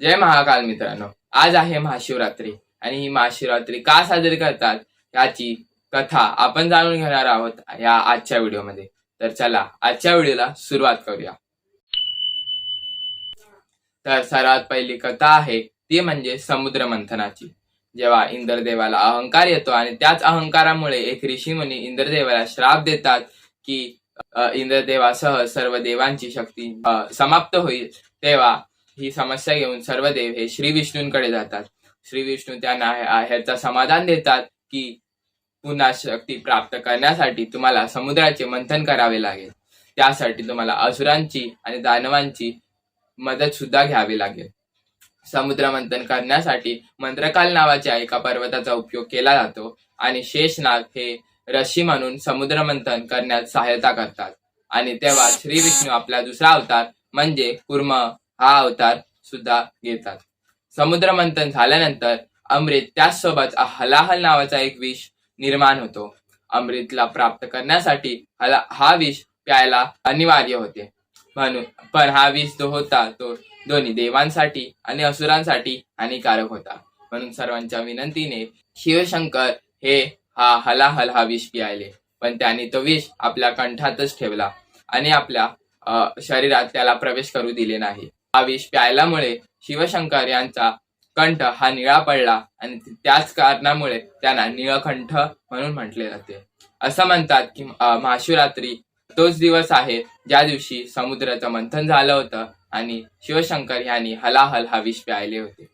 जय महाकाल मित्रांनो आज आहे महाशिवरात्री आणि ही महाशिवरात्री का साजरी करतात याची कथा आपण जाणून घेणार आहोत या आजच्या व्हिडिओमध्ये. तर चला आजच्या व्हिडिओला सुरुवात करूया. तर सर्वात पहिली कथा आहे ती म्हणजे समुद्र मंथनाची जेव्हा इंद्रदेवाला अहंकार येतो आणि त्याच अहंकारामुळे एक ऋषीमुनी इंद्रदेवाला श्राप देतात की इंद्रदेवासह सर्व देवांची शक्ती समाप्त होईल तेव्हा ही समस्या घेऊन सर्व देव हे श्री विष्णूंकडे जातात. श्री विष्णू त्यांना ह्याचा समाधान देतात की पुन्हा शक्ती प्राप्त करण्यासाठी तुम्हाला समुद्राचे मंथन करावे लागेल. त्यासाठी तुम्हाला असुरांची आणि दानवांची मदत सुद्धा घ्यावी लागेल. समुद्र मंथन करण्यासाठी मंत्रकाल नावाच्या एका पर्वताचा उपयोग केला जातो आणि शेषनाग हे रशी म्हणून समुद्र मंथन करण्यात सहायता करतात. आणि तेव्हा श्री विष्णू आपला दुसरा अवतार म्हणजे कुर्म हा अवतार सुद्धा घेतात. समुद्र मंथन झाल्यानंतर अमृत त्याचसोबत हलाहल नावाचा एक विष निर्माण होतो. अमृतला प्राप्त करण्यासाठी हला हा विष प्यायला अनिवार्य होते. म्हणून पण हा विष जो होता तो दोन्ही देवांसाठी आणि असुरांसाठी हानिकारक होता. म्हणून सर्वांच्या विनंतीने शिवशंकर हे हा हलाहल हा विष पियाले पण त्यांनी तो विष आपल्या कंठातच ठेवला आणि आपल्या शरीरात त्याला प्रवेश करू दिले नाही. हा विष प्यायल्यामुळे शिवशंकर यांचा कंठ हा निळा पडला आणि त्याच कारणामुळे त्यांना निळकंठ म्हणून म्हटले जाते. असं म्हणतात की महाशिवरात्री तोच दिवस आहे ज्या दिवशी समुद्राचं मंथन झालं होतं. आणि शिवशंकर यांनी हलाहल हा विष प्यायले होते.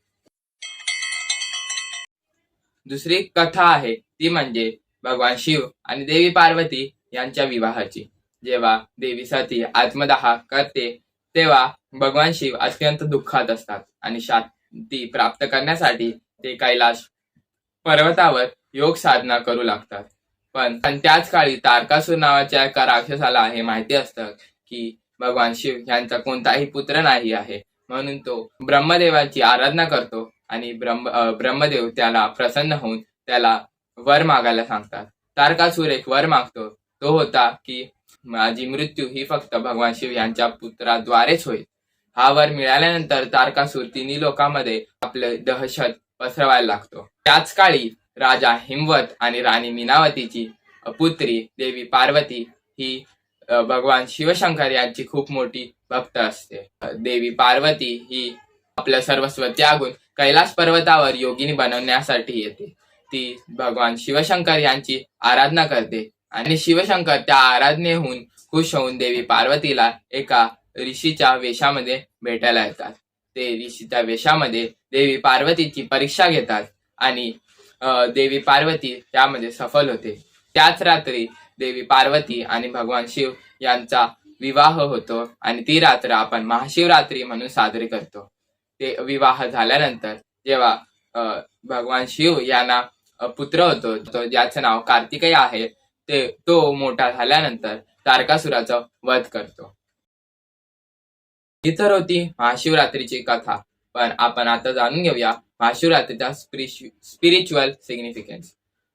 दुसरी कथा आहे ती म्हणजे भगवान शिव आणि देवी पार्वती यांच्या विवाहाची. जेव्हा देवी सती आत्मदाह करते तेव्हा भगवान शिव अत्यंत दुःखात असतात आणि शांती प्राप्त करण्यासाठी ते कैलाश पर्वतावर योग साधना करू लागतात. पण पण त्याच काळी तारकासूर नावाच्या एका राक्षसाला हे माहिती असतं की भगवान शिव यांचा कोणताही पुत्र नाही आहे. म्हणून तो ब्रह्मदेवाची आराधना करतो आणि ब्रह्म ब्रह्मदेव त्याला प्रसन्न होऊन त्याला वर मागायला सांगतात. तारकासूर एक वर मागतो. तो होता की माझी मृत्यू ही फक्त भगवान शिव यांच्या पुत्राद्वारेच होईल. हा वर मिळाल्यानंतर तारकासूर तिन्ही लोकांमध्ये आपले दहशत पसरवायला लागतो. त्याच काळी राजा हिमवत आणि राणी मीनावतीची पुत्री देवी पार्वती ही भगवान शिवशंकर यांची खूप मोठी भक्त असते. देवी पार्वती ही आपलं सर्वस्व त्यागून कैलास पर्वतावर योगिनी बनवण्यासाठी येते. ती भगवान शिवशंकर यांची आराधना करते आणि शिवशंकर त्या आराधनेहून खुश होऊन देवी पार्वतीला एका ऋषीच्या वेशामध्ये भेटायला येतात. ते ऋषीच्या वेशामध्ये देवी पार्वतीची परीक्षा घेतात आणि देवी पार्वती त्यामध्ये सफल होते. त्याच रात्री देवी पार्वती आणि भगवान शिव यांचा विवाह होतो आणि ती रात्र आपण महाशिवरात्री म्हणून साजरी करतो. ते विवाह झाल्यानंतर जेव्हा भगवान शिव यांना पुत्र होतो तो ज्याचं नाव कार्तिकेय आहे ते तो मोठा झाल्यानंतर तारकासुराचा वध करतो. ही तर होती महाशिवरात्रीची कथा पण आपण आता जाणून घेऊया महाशिवरात्रीचा स्पिरिच्युअल सिग्निफिकन्स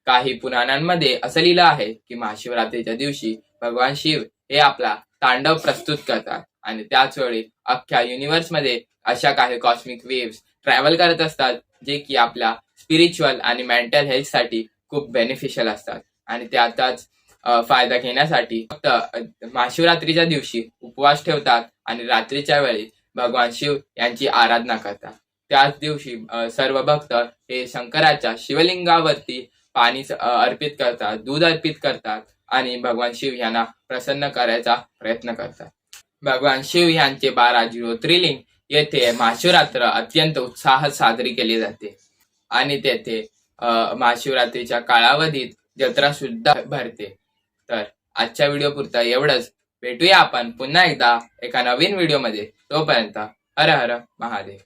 काही पुराणांमध्ये असं लिहिलं आहे की महाशिवरात्रीच्या दिवशी भगवान शिव हे आपला तांडव प्रस्तुत करतात. आणि त्याच वेळी अख्ख्या युनिव्हर्समध्ये अशा काही कॉस्मिक वेव्स ट्रॅव्हल करत असतात जे की आपल्या स्पिरिच्युअल आणि मेंटल हेल्थसाठी खूप बेनिफिशियल असतात. आणि त्याचाच फायदा घेण्यासाठी फक्त महाशिवरात्रीच्या दिवशी उपवास ठेवतात आणि रात्रीच्या वेळी भगवान शिव यांची आराधना करतात. त्याच दिवशी सर्व भक्त हे शंकराच्या शिवलिंगावरती पाणी अर्पित करतात दूध अर्पित करतात आणि भगवान शिव यांना प्रसन्न करायचा प्रयत्न करतात. भगवान शिव यांचे बारा ज्योतिर्लिंग येथे महाशिवरात्र अत्यंत उत्साहात साजरी केली जाते. आणि तेथे महाशिवरात्रीच्या कालावधीत जत्रा सुद्धा भरते. तर आजच्या व्हिडिओ पुरता एवढंच. भेटूया आपण पुन्हा एकदा एका नवीन व्हिडिओमध्ये तोपर्यंत हर हर महादेव.